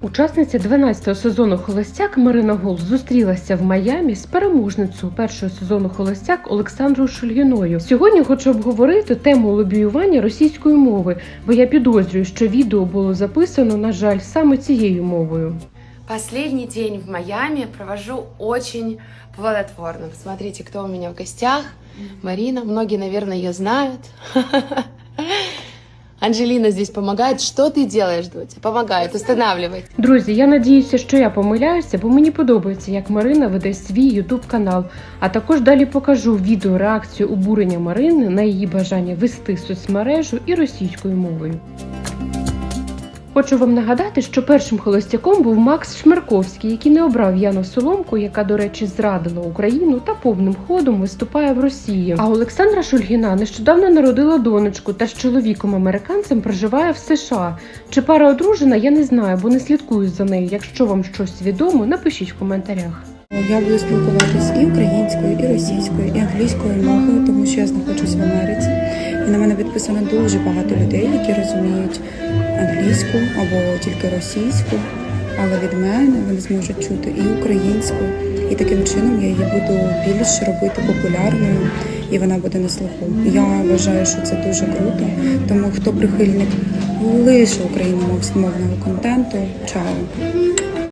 Учасниця 12-го сезону Холостяк Марина Гол зустрілася в Майамі з переможницею першого сезону Холостяк Олександрою Шульгіною. Сьогодні хочу обговорити тему лобіювання російської мови, бо я підозрюю, що відео було записано, на жаль, саме цією мовою. Последний день в Майами провожу очень плодотворно. Посмотрите, кто у меня в гостях. Марина, многие, наверное, ее знают. Анжелина здесь помогает. Что ты делаешь, Дотя? Помогает, устанавливает. Друзі, я надіюся, що я помиляюся, бо мені подобається, як Марина веде свій ютуб канал. А також далі покажу відео реакцію обурення Марини на її бажання вести соцмережу і російською мовою. Хочу вам нагадати, що першим холостяком був Макс Шмерковський, який не обрав Яну Соломку, яка, до речі, зрадила Україну та повним ходом виступає в Росії. А Олександра Шульгіна нещодавно народила донечку та з чоловіком американцем проживає в США. Чи пара одружена, я не знаю, бо не слідкую за нею. Якщо вам щось відомо, напишіть в коментарях. Я буду спілкуватись і українською, і російською, і англійською мовою, тому що я знаходжусь в Америці. І на мене підписано дуже багато людей, які розуміють англійську або тільки російську. Але від мене вони зможуть чути і українську, і таким чином я її буду більш робити популярною, і вона буде на слуху. Я вважаю, що це дуже круто. Тому хто прихильник лише україномовного контенту, чао!